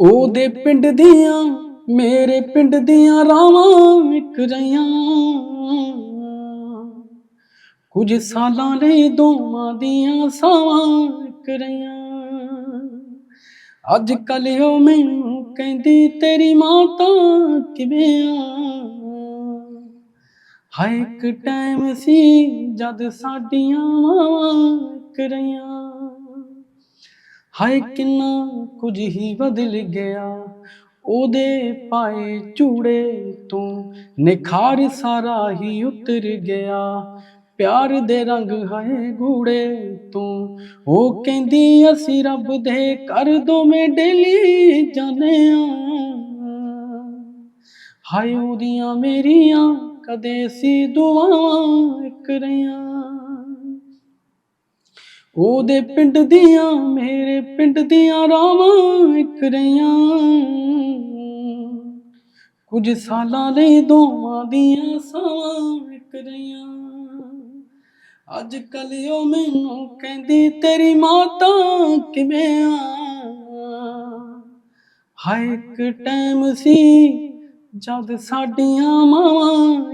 ਉਹਦੇ ਪਿੰਡ ਦੀਆਂ, ਮੇਰੇ ਪਿੰਡ ਦੀਆਂ ਰਾਵਾਂ ਇੱਕ ਰਹੀਆਂ। ਕੁਝ ਸਾਲਾਂ ਲਈ ਦੋਵਾਂ ਦੀਆਂ ਸਾਵਾਂ ਇੱਕ ਰਹੀਆਂ। ਅੱਜ ਕੱਲ ਉਹ ਮੈਨੂੰ ਕਹਿੰਦੀ, ਤੇਰੀ ਮਾਂ ਤਾਂ ਕਿਵੇਂ ਆ? ਹਾਏ, ਇੱਕ ਟਾਈਮ ਸੀ ਜਦ ਸਾਡੀਆਂ ਮਾਵਾਂ ਇੱਕ ਹਾਏ ਕਿੰਨਾ ਕੁਝ ਹੀ ਬਦਲ ਗਿਆ। ਉਹਦੇ ਪਾਏ ਚੂੜੇ ਤੂੰ ਨਿਖਾਰ ਸਾਰਾ ਹੀ ਉਤਰ ਗਿਆ। ਪਿਆਰ ਦੇ ਰੰਗ ਹਾਏ ਗੂੜੇ ਤੂੰ, ਉਹ ਕਹਿੰਦੀ, ਅਸੀਂ ਰੱਬ ਦੇ ਕਰ ਦੋਵੇਂ ਡੇਲੀ ਜਾਣਿਆ ਹਾਏ ਉਹਦੀਆਂ ਮੇਰੀਆਂ ਕਦੇ ਸੀ ਦੁਆਵਾਂ ਇੱਕ ਰਹੀਆਂ। ਉਹਦੇ ਪਿੰਡ ਦੀਆਂ, ਮੇਰੇ ਪਿੰਡ ਦੀਆਂ ਰਾਵਾਂ ਇੱਕ ਰਹੀਆਂ। ਕੁਝ ਸਾਲਾਂ ਲਈ ਦੋਵਾਂ ਦੀਆਂ ਸਾਵਾਂ ਇੱਕ ਰਹੀਆਂ। ਅੱਜ ਕੱਲ ਉਹ ਮੈਨੂੰ ਕਹਿੰਦੀ, ਤੇਰੀ ਮਾਤਾ ਕਿਵੇਂ ਆ? ਹਾਏ, ਇੱਕ ਟਾਈਮ ਸੀ ਜਦ ਸਾਡੀਆਂ ਮਾਵਾਂ